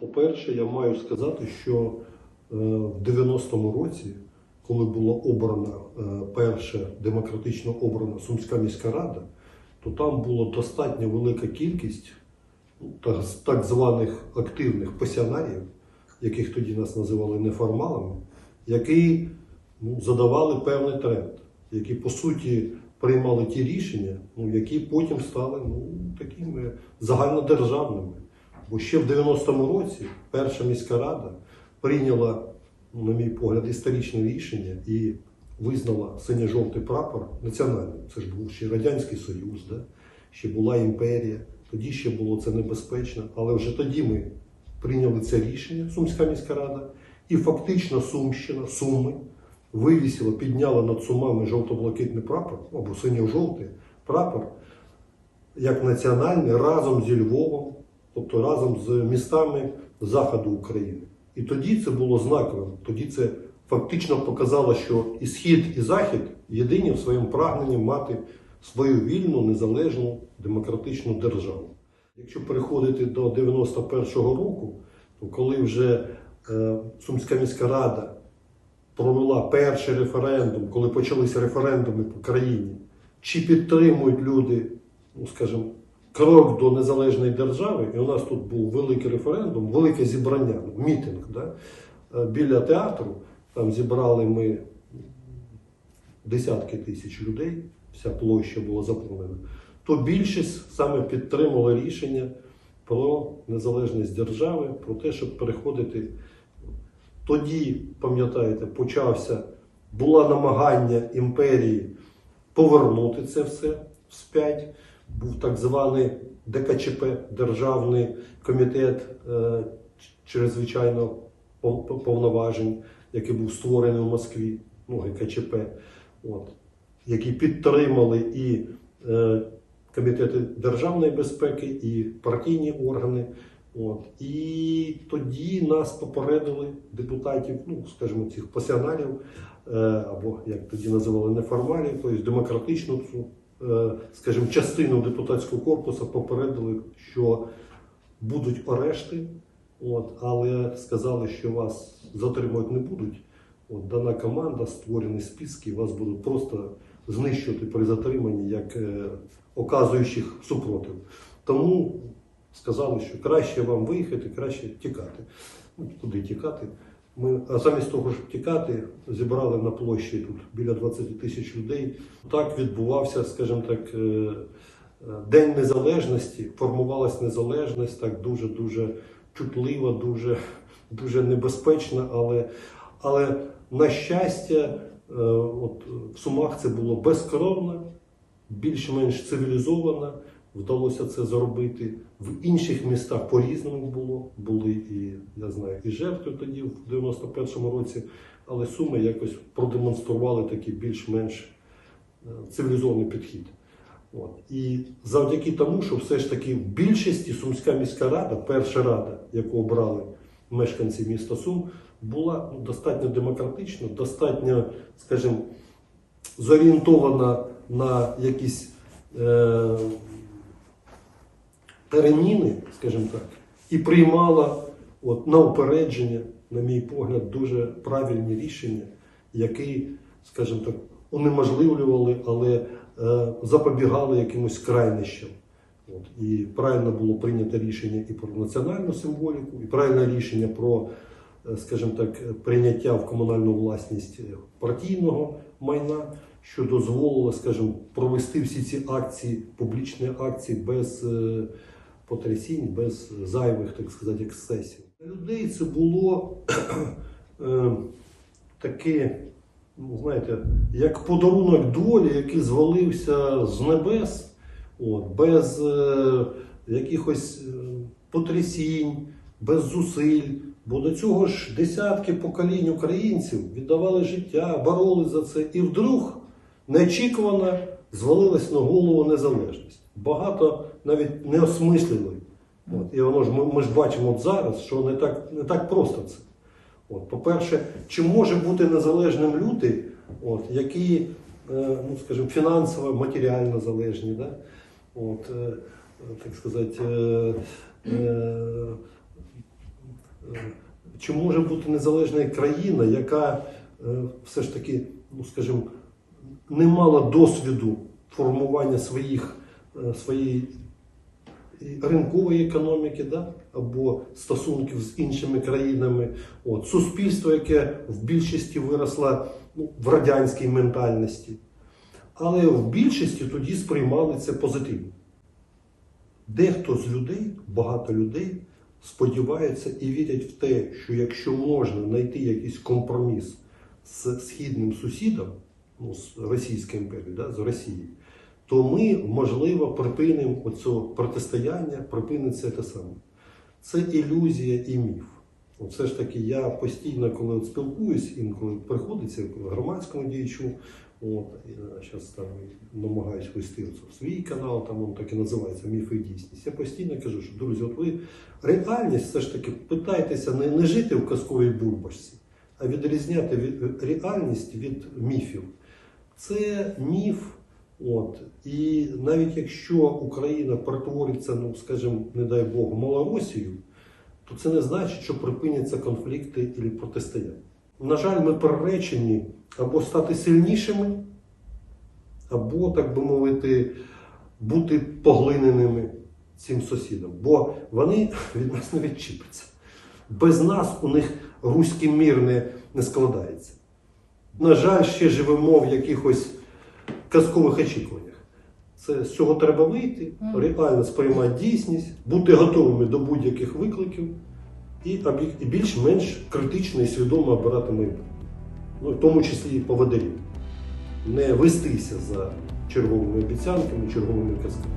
По-перше, я маю сказати, що е, в 90-му році, коли була обрана е, перша демократично обрана Сумська міська рада, то там була достатньо велика кількість ну, так, званих активних пасіонарів, яких тоді нас називали неформалами, які ну, задавали певний тренд, які по суті приймали ті рішення, ну, які потім стали ну, такими загальнодержавними. Бо ще в 90-му році перша міська рада прийняла, на мій погляд, історичне рішення і визнала синьо-жовтий прапор національним. Це ж був ще Радянський Союз, да? ще була імперія, тоді ще було це небезпечно. Але вже тоді ми прийняли це рішення, Сумська міська рада, і фактично Сумщина, Суми вивісила, підняла над Сумами жовто-блакитний прапор або синьо-жовтий прапор як національний разом зі Львовом, тобто разом з містами заходу України. І тоді це було знаковим. Тоді це фактично показало, що і схід, і захід єдині в своєму прагненні мати свою вільну, незалежну демократичну державу. Якщо переходити до 91-го року, то коли вже е, Сумська міська рада провела перший референдум, коли почалися референдуми по країні, чи підтримують люди, ну скажімо, крок до незалежної держави, і у нас тут був великий референдум, велике зібрання, мітинг да, біля театру. Там зібрали ми десятки тисяч людей, вся площа була заповнена, то більшість саме підтримала рішення про незалежність держави, про те, щоб переходити. Тоді, пам'ятаєте, почався, було намагання імперії повернути це все вспять. Був так званий ДКЧП, Державний комітет е, чрезвичайно повноважень, який був створений в Москві, ну, ГКЧП, от, які підтримали і е, комітети державної безпеки, і партійні органи. От. І тоді нас попередили депутатів, ну, скажімо, цих пасіоналів, е, або як тоді називали неформалів, тобто демократичну скажімо, частину депутатського корпусу попередили, що будуть арешти, от, але сказали, що вас затримувати не будуть. От, дана команда, створені списки, вас будуть просто знищувати при затриманні як е, оказуючих супротив. Тому сказали, що краще вам виїхати, краще тікати. Ну, куди тікати? Ми, а замість того, щоб тікати, зібрали на площі тут біля 20 тисяч людей. Так відбувався, скажімо так, е, е, День Незалежності, формувалась незалежність так дуже-дуже чутлива, дуже, дуже небезпечна, але, але на щастя, е, от в Сумах це було безкровно, більш-менш цивілізовано. Вдалося це зробити. В інших містах по-різному було. Були і, я знаю, і жертви тоді, в 91-му році, але Суми якось продемонстрували такий більш-менш е, цивілізований підхід. От. І завдяки тому, що все ж таки в більшості Сумська міська рада, перша рада, яку обрали мешканці міста Сум, була ну, достатньо демократична, достатньо, скажімо, зорієнтована на якісь е, переміни, скажімо так, і приймала от, на упередження, на мій погляд, дуже правильні рішення, які, скажімо так, унеможливлювали, але е, запобігали якимось крайнощам. От. І правильно було прийнято рішення і про національну символіку, і правильне рішення про, е, скажімо так, прийняття в комунальну власність е, партійного майна, що дозволило, скажімо, провести всі ці акції, публічні акції без е, потрясінь, без зайвих, так сказати, ексцесів. Для людей це було е, таке, ну, знаєте, як подарунок долі, який звалився з небес. От, без е, якихось е, потрясінь, без зусиль. Бо до цього ж десятки поколінь українців віддавали життя, боролись за це. І вдруг неочікувано звалилась на голову незалежність. Багато навіть не і воно ж ми, ми ж бачимо от зараз, що не так, не так просто це. От, по-перше, чи може бути незалежним люди, от, які, е, ну, скажімо, фінансово, матеріально залежні, да? от, е, так сказати, е, е, е, чи може бути незалежна країна, яка е, все ж таки, ну скажімо, не мала досвіду формування своїх, своєї ринкової економіки, да? або стосунків з іншими країнами. От, суспільство, яке в більшості виросло ну, в радянській ментальності. Але в більшості тоді сприймали це позитивно. Дехто з людей, багато людей, сподіваються і вірять в те, що якщо можна знайти якийсь компроміс з східним сусідом, ну, з Російською імперією, да, з Росією, то ми, можливо, припинимо оце протистояння, припиниться те саме. Це ілюзія і міф. Все ж таки, я постійно, коли от спілкуюсь, інколи приходиться громадському діячу, от, зараз там намагаюсь вести свій канал, там він так і називається Міф і дійсність. Я постійно кажу, що друзі, от ви реальність все ж таки питайтеся не, не жити в казковій бульбашці, а відрізняти від, реальність від міфів. Це міф. От. І навіть якщо Україна перетвориться, ну скажімо, не дай Бог, Малоросію, то це не значить, що припиняться конфлікти і протистояння. На жаль, ми приречені або стати сильнішими, або, так би мовити, бути поглиненими цим сусідом. Бо вони від нас не відчіпляться. Без нас у них руський мір не, не складається. На жаль, ще живемо в якихось казкових очікуваннях. Це з цього треба вийти, реально сприймати дійсність, бути готовими до будь-яких викликів і, більш-менш критично і свідомо обирати майбутнє. Ну, в тому числі і поводирів. Не вестися за черговими обіцянками, черговими казками.